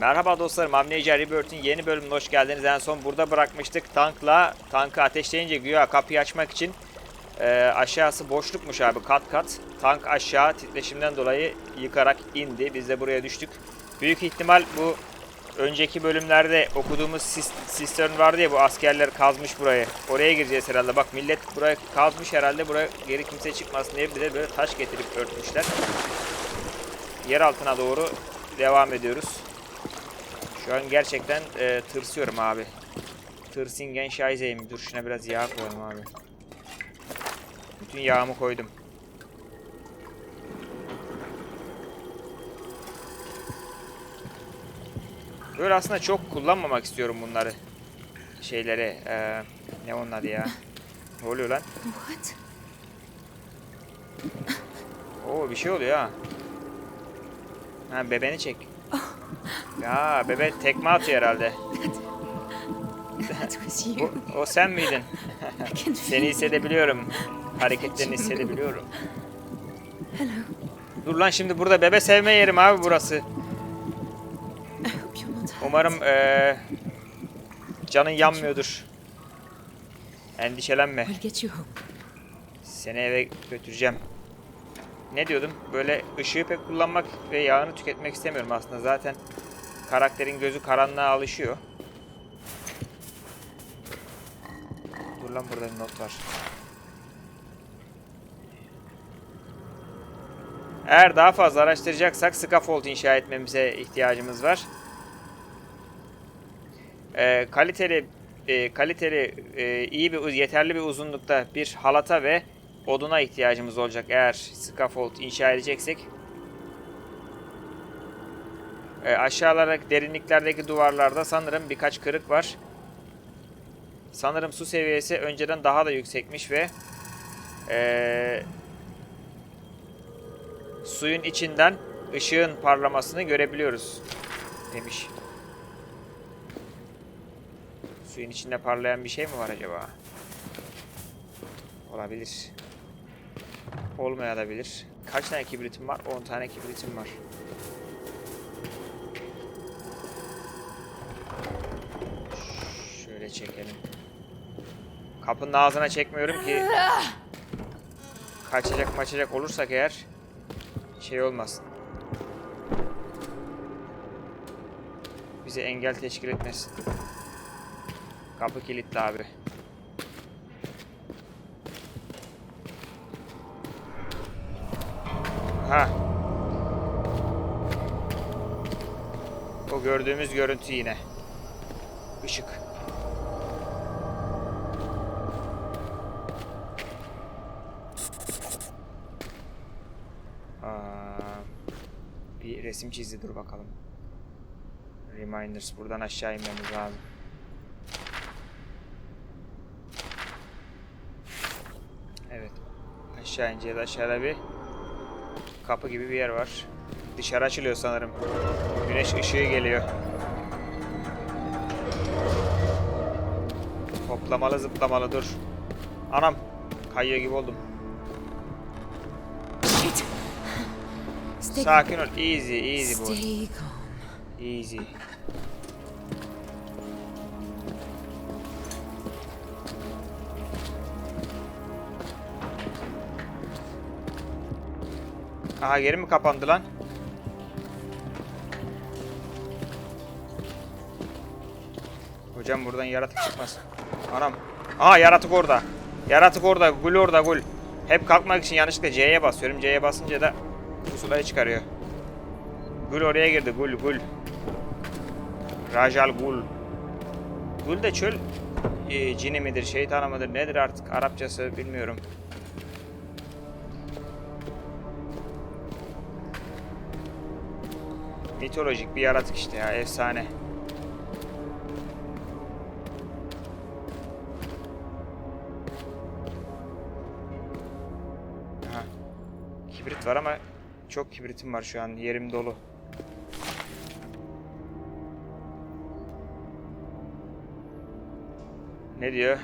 Merhaba dostlarım, Amnesia Rebirth'in yeni bölümüne hoş geldiniz. En son burada bırakmıştık. Tankla, tankı ateşleyince güya kapıyı açmak için e, aşağısı boşlukmuş abi kat kat. Tank aşağı titreşimden dolayı yıkarak indi. Biz de buraya düştük. Büyük ihtimal bu önceki bölümlerde okuduğumuz sis- sistem vardı ya bu askerler kazmış burayı. Oraya gireceğiz herhalde. Bak millet buraya kazmış herhalde. Buraya geri kimse çıkmasın diye bir de böyle taş getirip örtmüşler. Yer altına doğru devam ediyoruz. Şu an gerçekten e, tırsıyorum abi. Tırsingen şayzeyim. Dur şuna biraz yağ koyalım abi. Bütün yağımı koydum. Böyle aslında çok kullanmamak istiyorum bunları. Şeyleri. e, ne onun adı ya? Ne oluyor lan? What? Oo bir şey oluyor ha. Ha bebeni çek. Ya bebe tekme atıyor herhalde. Bu, o sen miydin? Seni hissedebiliyorum. Hareketlerini hissedebiliyorum. Dur lan şimdi burada bebe sevme yerim abi burası. Umarım eee, canın yanmıyordur. Endişelenme. Seni eve götüreceğim. Ne diyordum? Böyle ışığı pek kullanmak ve yağını tüketmek istemiyorum aslında. Zaten karakterin gözü karanlığa alışıyor. Dur lan burada bir not var. Eğer daha fazla araştıracaksak scaffold inşa etmemize ihtiyacımız var. Ee, kaliteli e, kaliteli e, iyi bir yeterli bir uzunlukta bir halata ve oduna ihtiyacımız olacak eğer scaffold inşa edeceksek. E, aşağılara derinliklerdeki duvarlarda sanırım birkaç kırık var. Sanırım su seviyesi önceden daha da yüksekmiş ve e, suyun içinden ışığın parlamasını görebiliyoruz demiş. Suyun içinde parlayan bir şey mi var acaba? Olabilir. Olmayabilir. Kaç tane kibritim var? 10 tane kibritim var. Şöyle çekelim. Kapının ağzına çekmiyorum ki kaçacak maçacak olursak eğer şey olmasın. Bize engel teşkil etmesin. Kapı kilitli abi. Ha. O gördüğümüz görüntü yine. Işık. Reminders buradan aşağı inmemiz lazım. Evet. Aşağı ineceğiz. Aşağıda bir kapı gibi bir yer var. Dışarı açılıyor sanırım. Güneş ışığı geliyor. Hoplamalı zıplamalı dur. Anam. Kayıyor gibi oldum. Sakin ol. Easy, easy boy. Easy. Aha geri mi kapandı lan? Hocam buradan yaratık çıkmaz. Anam. Aa yaratık orada. Yaratık orada. Gul orada gul. Hep kalkmak için yanlışlıkla C'ye basıyorum. C'ye basınca da pusulayı çıkarıyor. Gul oraya girdi. Gul gul. Rajal Gul. Gul de çöl e, cini midir, şeytanı mıdır, nedir artık Arapçası bilmiyorum. Mitolojik bir yaratık işte ya, efsane. Aha. Kibrit var ama çok kibritim var şu an, yerim dolu. Ne diyor?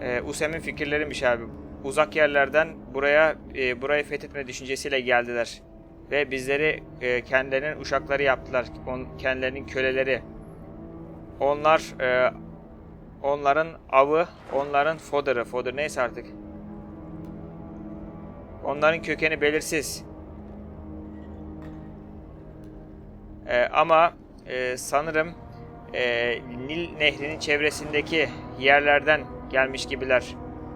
Ee, Usem'in fikirleriymiş abi. Uzak yerlerden buraya e, burayı fethetme düşüncesiyle geldiler ve bizleri e, kendilerinin uşakları yaptılar. On, kendilerinin köleleri. Onlar e, onların avı, onların fodırı, fodur neyse artık. Onların kökeni belirsiz. E, ama e, sanırım e, Nil Nehri'nin çevresindeki yerlerden gelmiş gibiler.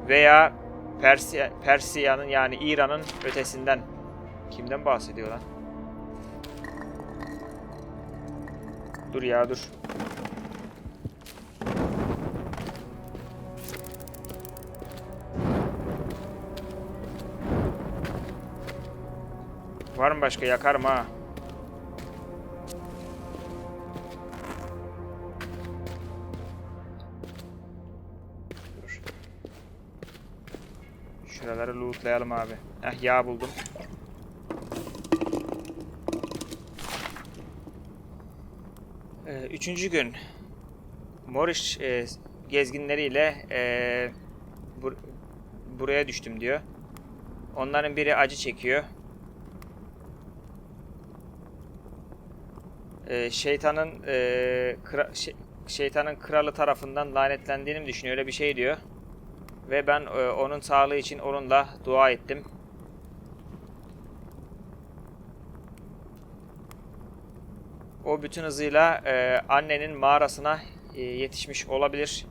Veya Persiya, Persiya'nın yani İran'ın ötesinden. Kimden bahsediyor lan? Dur ya dur. Var mı başka? Yakarım ha. Şuraları lootlayalım abi. Heh yağ buldum. Ee, üçüncü gün Moriş e, gezginleriyle e, bur- buraya düştüm diyor. Onların biri acı çekiyor. Ee, şeytanın e, kra- şey- şeytanın kralı tarafından lanetlendiğini düşünüyor öyle bir şey diyor. Ve ben e, onun sağlığı için onunla dua ettim. O bütün hızıyla e, annenin mağarasına e, yetişmiş olabilir.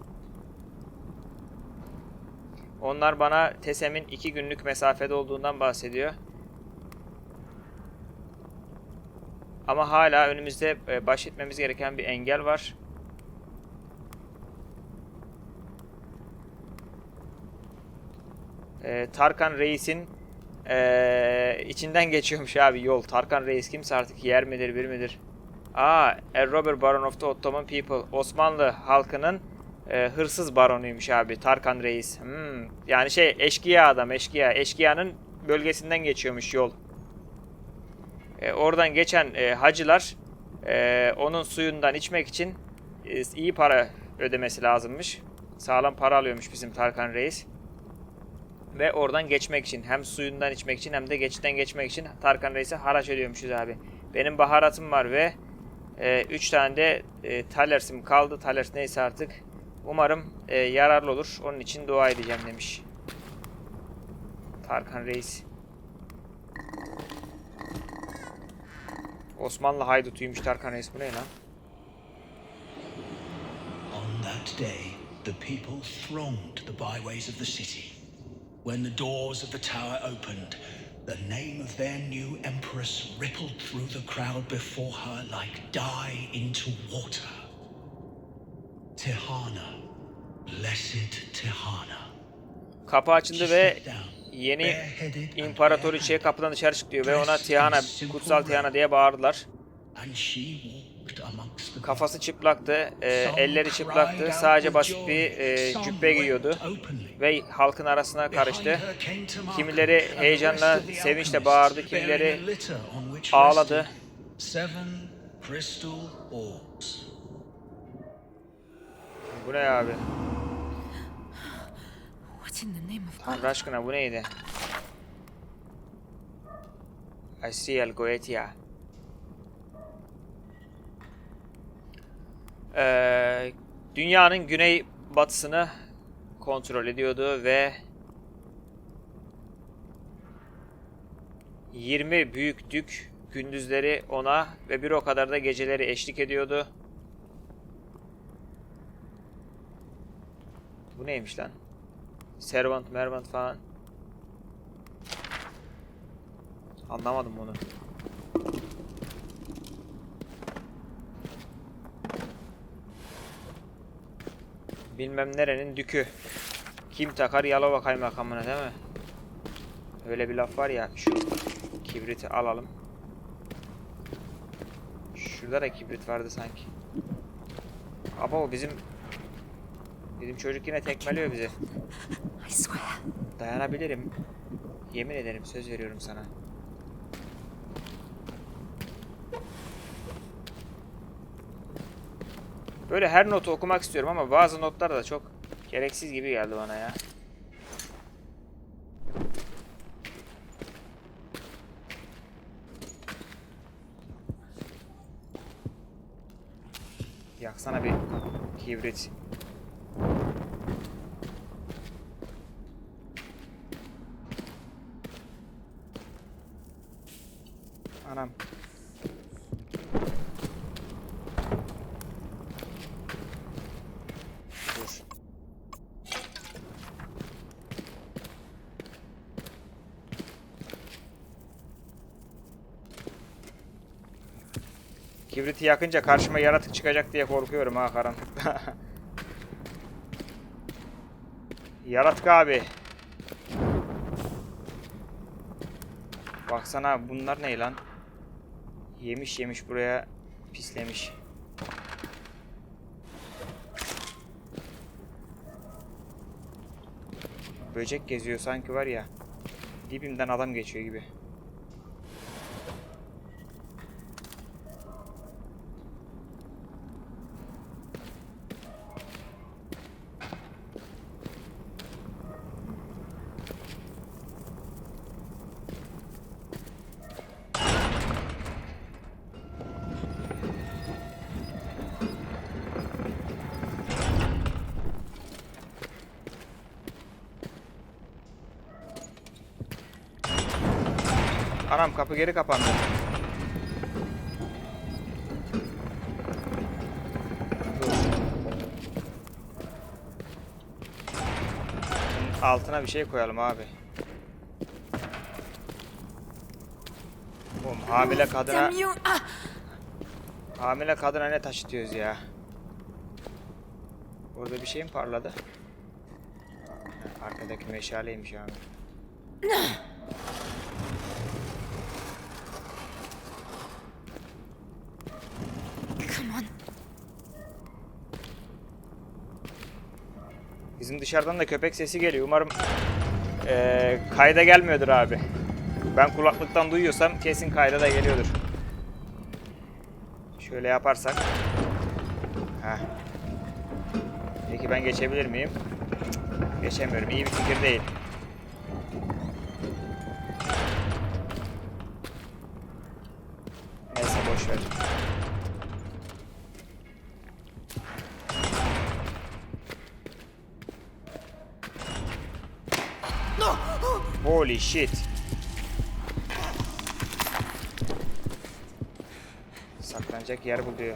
Onlar bana Tesem'in iki günlük mesafede olduğundan bahsediyor. Ama hala önümüzde e, baş etmemiz gereken bir engel var. E, Tarkan Reis'in e, içinden geçiyormuş abi yol. Tarkan Reis kimse artık yer midir bir midir? Aa, a robber baron of the Ottoman people. Osmanlı halkının e, hırsız baronuymuş abi Tarkan Reis. Hmm, yani şey eşkıya adam eşkıya. Eşkıyanın bölgesinden geçiyormuş yol. E, oradan geçen e, hacılar e, onun suyundan içmek için e, iyi para ödemesi lazımmış. Sağlam para alıyormuş bizim Tarkan Reis. Ve oradan geçmek için hem suyundan içmek için hem de geçitten geçmek için Tarkan Reis'e haraç ödüyormuşuz abi. Benim baharatım var ve 3 tane de e, talersim kaldı. Talers neyse artık. Umarım e, yararlı olur. Onun için dua edeceğim demiş. Tarkan Reis. Osmanlı haydutuymuş Tarkan Reis. Bu ne lan? On that day, the people thronged the byways of the city. When the doors of the tower opened, the name of their new empress rippled through the crowd before her like dye into water. Tihana, blessed Tihana. Kapı açıldı ve yeni bareheaded and imparatoriçe kapıdan dışarı çıktı ve ona Tiana, kutsal Tiana diye bağırdılar. And she Kafası çıplaktı, e, elleri çıplaktı, sadece basit bir e, cübbe giyiyordu ve halkın arasına karıştı. Kimileri heyecanla, sevinçle bağırdı, kimileri ağladı. rested Seven crystal orbs. Bu ne abi? Tanrı aşkına bu neydi? Asiel Goetia. Ee, dünyanın güney batısını kontrol ediyordu ve 20 büyük dük gündüzleri ona ve bir o kadar da geceleri eşlik ediyordu. Bu neymiş lan? Servant, Mervant falan. Anlamadım bunu. Bilmem nerenin dükü. Kim takar Yalova kaymakamına değil mi? Öyle bir laf var ya. Şu kibriti alalım. Şurada da kibrit vardı sanki. Ama o bizim bizim çocuk yine tekmeliyor bizi. Dayanabilirim. Yemin ederim söz veriyorum sana. Böyle her notu okumak istiyorum ama bazı notlar da çok gereksiz gibi geldi bana ya. Yaksana bir kibrit. Anam. Kibriti yakınca karşıma yaratık çıkacak diye korkuyorum ha karanlıkta. yaratık abi. Baksana bunlar ne lan? Yemiş yemiş buraya pislemiş. Böcek geziyor sanki var ya. Dibimden adam geçiyor gibi. Anam kapı geri kapandı. Altına bir şey koyalım abi. Oğlum hamile kadına! Ah! hamile kadına ne taşıtıyoruz ya? Orada bir şey mi parladı? Arkadaki meşaleymiş abi. Bizim dışarıdan da köpek sesi geliyor. Umarım eee, kayda gelmiyordur abi. Ben kulaklıktan duyuyorsam kesin kayda da geliyordur. Şöyle yaparsak. Heh. Peki ben geçebilir miyim? Geçemiyorum. İyi bir fikir değil. Shit. Saklanacak yer buluyor.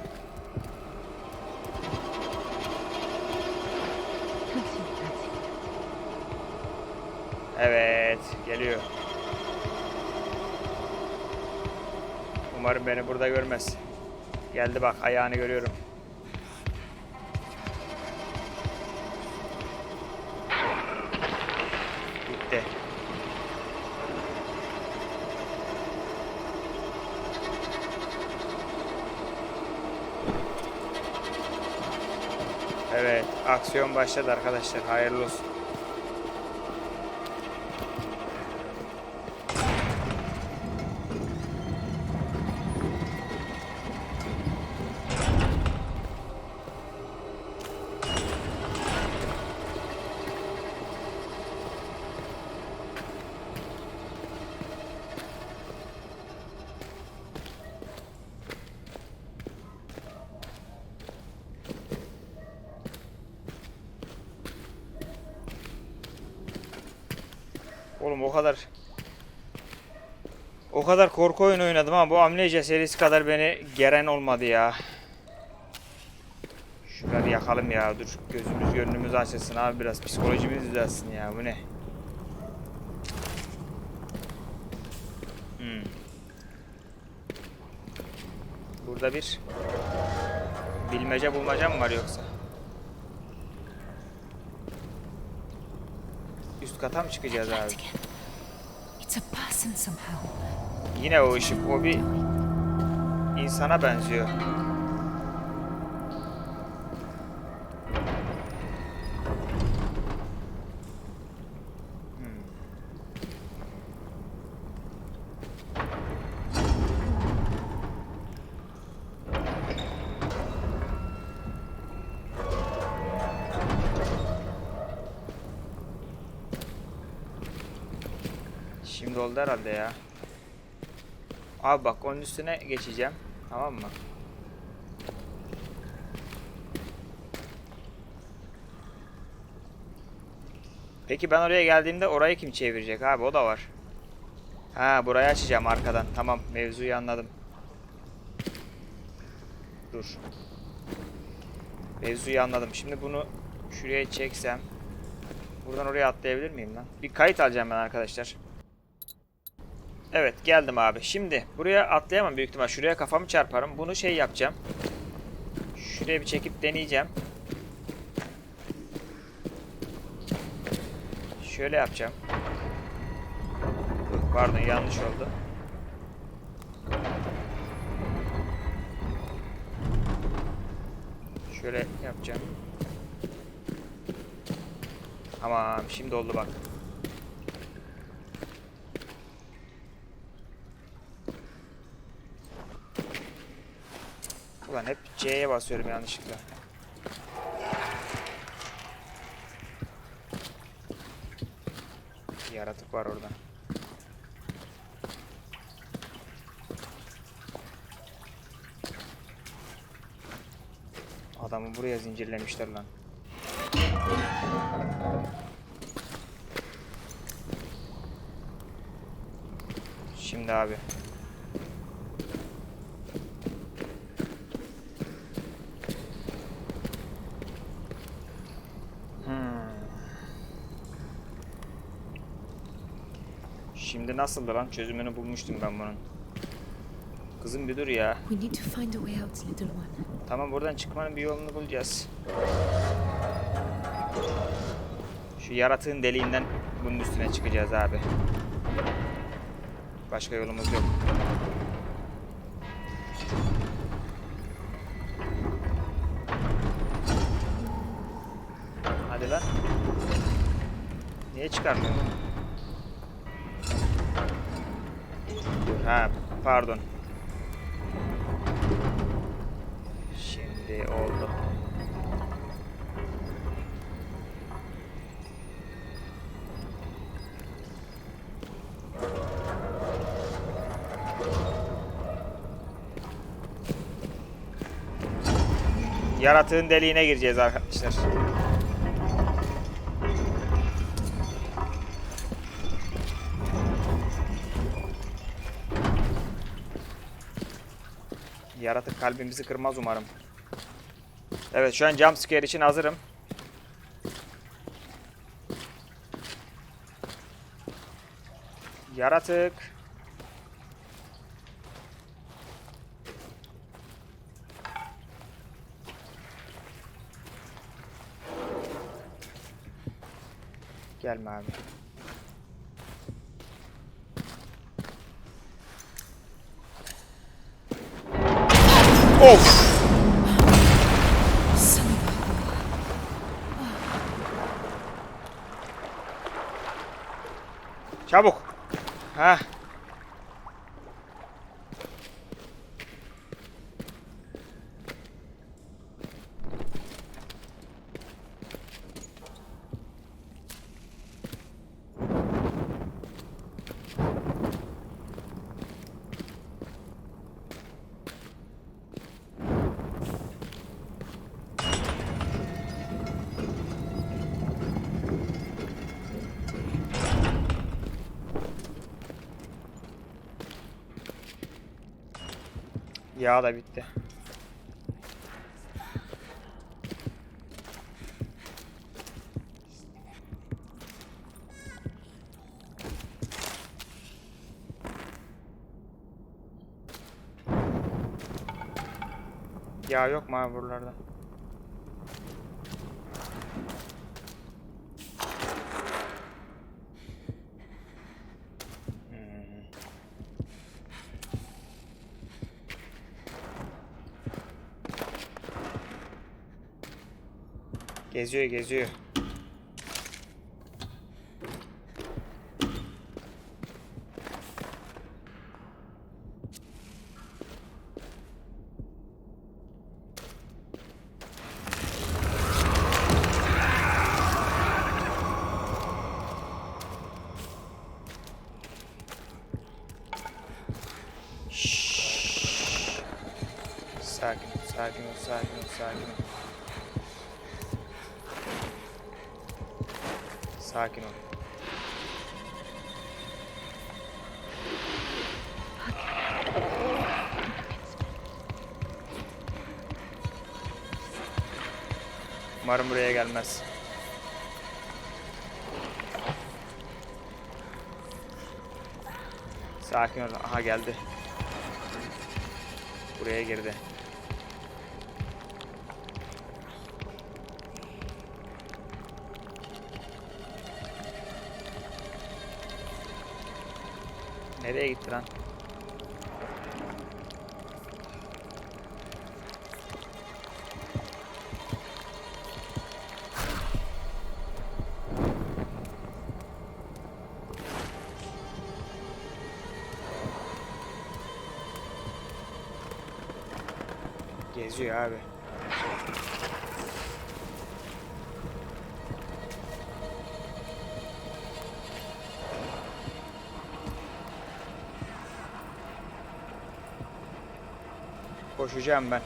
Evet, geliyor. Umarım beni burada görmez. Geldi bak, ayağını görüyorum. Aksiyon başladı arkadaşlar. Hayırlı olsun. Kadar o kadar korku oyunu oynadım ama bu Amnesia serisi kadar beni geren olmadı ya. Şunları yakalım ya. Dur gözümüz gönlümüz açılsın abi biraz psikolojimiz düzelsin ya. Bu ne? Hmm. Burada bir bilmece bulmaca mı var yoksa? Üst kata mı çıkacağız abi? Yine o ışık o bir insana benziyor. oldu herhalde ya. Abi bak onun üstüne geçeceğim. Tamam mı? Peki ben oraya geldiğimde orayı kim çevirecek abi o da var. Ha burayı açacağım arkadan. Tamam mevzuyu anladım. Dur. Mevzuyu anladım. Şimdi bunu şuraya çeksem. Buradan oraya atlayabilir miyim lan? Bir kayıt alacağım ben arkadaşlar. Evet geldim abi. Şimdi buraya atlayamam büyük ihtimal. Şuraya kafamı çarparım. Bunu şey yapacağım. Şuraya bir çekip deneyeceğim. Şöyle yapacağım. Pardon yanlış oldu. Şöyle yapacağım. Tamam şimdi oldu bak. Ulan hep C'ye basıyorum yanlışlıkla. Yaratık var orada. Adamı buraya zincirlemişler lan. Şimdi abi. Hmm. Şimdi nasıldı lan? Çözümünü bulmuştum ben bunun. Kızım bir dur ya. We need to find a way out, little one. Tamam buradan çıkmanın bir yolunu bulacağız. Şu yaratığın deliğinden bunun üstüne çıkacağız abi. Başka yolumuz yok. Hadi lan. Niye çıkarmıyor? Ha pardon. Şimdi oldu. Yaratığın deliğine gireceğiz arkadaşlar. Yaratık kalbimizi kırmaz umarım. Evet şu an jumpscare için hazırım. Yaratık. Gelme abi. Of! Son of Çabuk. Ha. Yağ da bitti. Yağ yok mu abi buralarda? Geziyor geziyor. Umarım buraya gelmez. Sakin ol. Aha geldi. Buraya girdi. Nereye gitti lan? Geziyor abi. Koşacağım ben.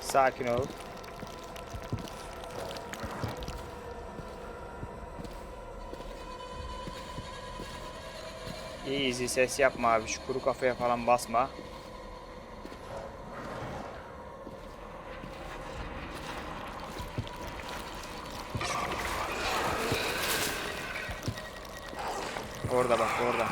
Sakin ol. Easy ses yapma abi. Şu kuru kafaya falan basma. Orada bak orada.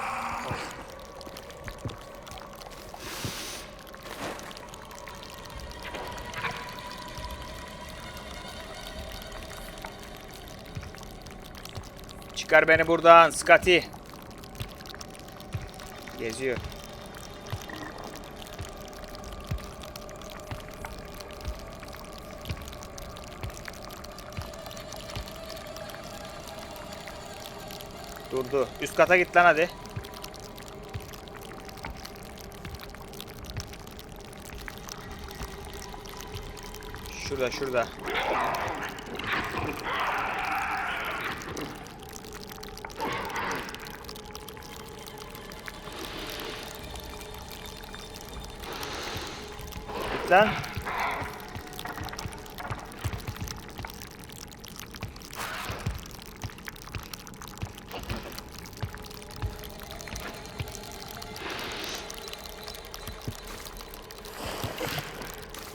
Çıkar beni buradan Scotty. Geziyor. Durdu. Üst kata git lan hadi. Şurada şurada. Lan.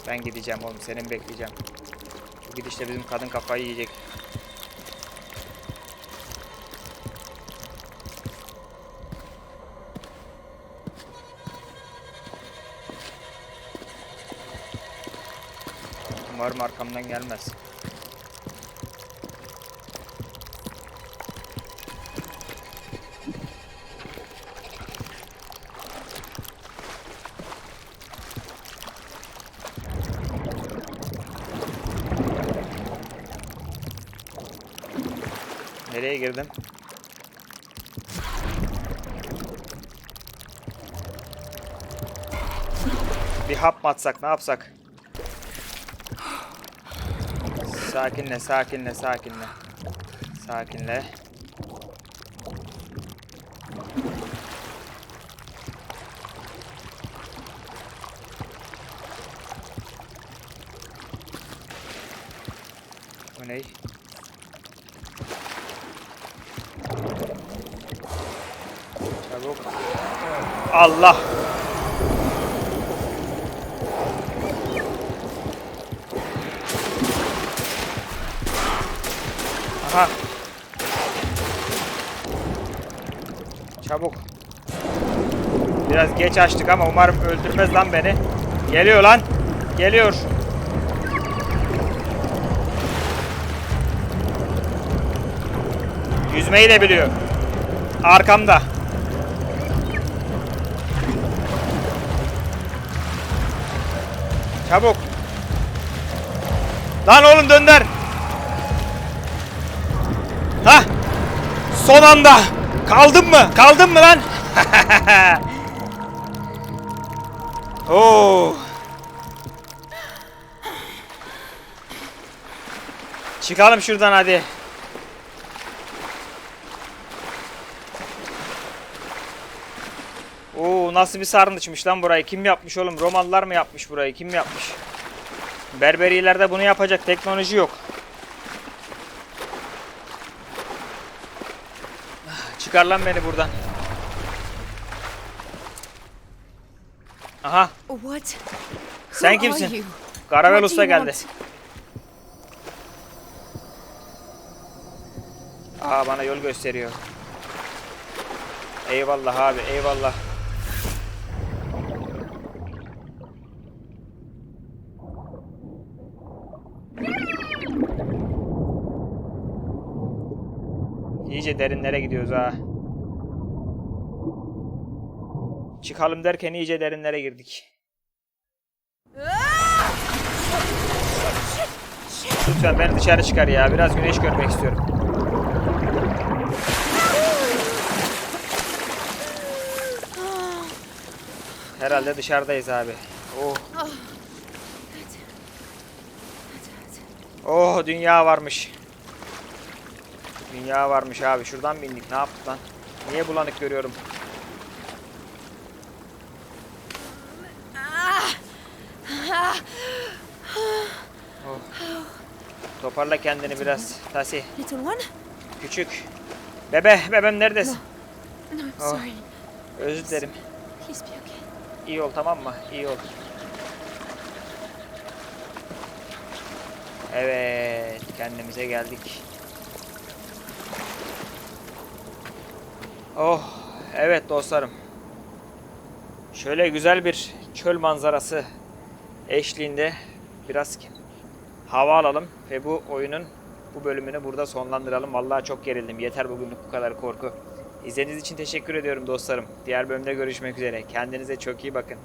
Ben gideceğim oğlum. Senin bekleyeceğim. Bu gidişle bizim kadın kafayı yiyecek. Umarım arkamdan gelmez. Nereye girdim? Bir hap mı atsak ne yapsak? Sakinle sakinle sakinle. Sakinle. Bu ne? Çabuk. Allah. Aha. Çabuk. Biraz geç açtık ama umarım öldürmez lan beni. Geliyor lan. Geliyor. Yüzmeyi de biliyor. Arkamda. Çabuk. Lan oğlum dönder. Ha? Son anda. Kaldın mı? Kaldın mı lan? Oo. Çıkalım şuradan hadi. nasıl bir sarnıçmış lan burayı? Kim yapmış oğlum? Romalılar mı yapmış burayı? Kim yapmış? Berberilerde bunu yapacak teknoloji yok. Ah, Çıkar lan beni buradan. Aha, What? sen kimsin? Karavel Usta geldi. Aa bana yol gösteriyor. Eyvallah abi, eyvallah. İyice derinlere gidiyoruz ha. Çıkalım derken iyice derinlere girdik. Lütfen beni dışarı çıkar ya. Biraz güneş görmek istiyorum. Herhalde dışarıdayız abi. Oh. Oh dünya varmış. Dünya varmış abi. Şuradan bindik. Ne yaptık lan? Niye bulanık görüyorum? Toparla kendini biraz. Tasi. Küçük. Bebe, bebem neredesin? Oh. Özür dilerim. İyi ol tamam mı? İyi ol. Evet, kendimize geldik. Oh, evet dostlarım. Şöyle güzel bir çöl manzarası eşliğinde biraz hava alalım ve bu oyunun bu bölümünü burada sonlandıralım. Vallahi çok gerildim. Yeter bugünlük bu kadar korku. İzlediğiniz için teşekkür ediyorum dostlarım. Diğer bölümde görüşmek üzere. Kendinize çok iyi bakın.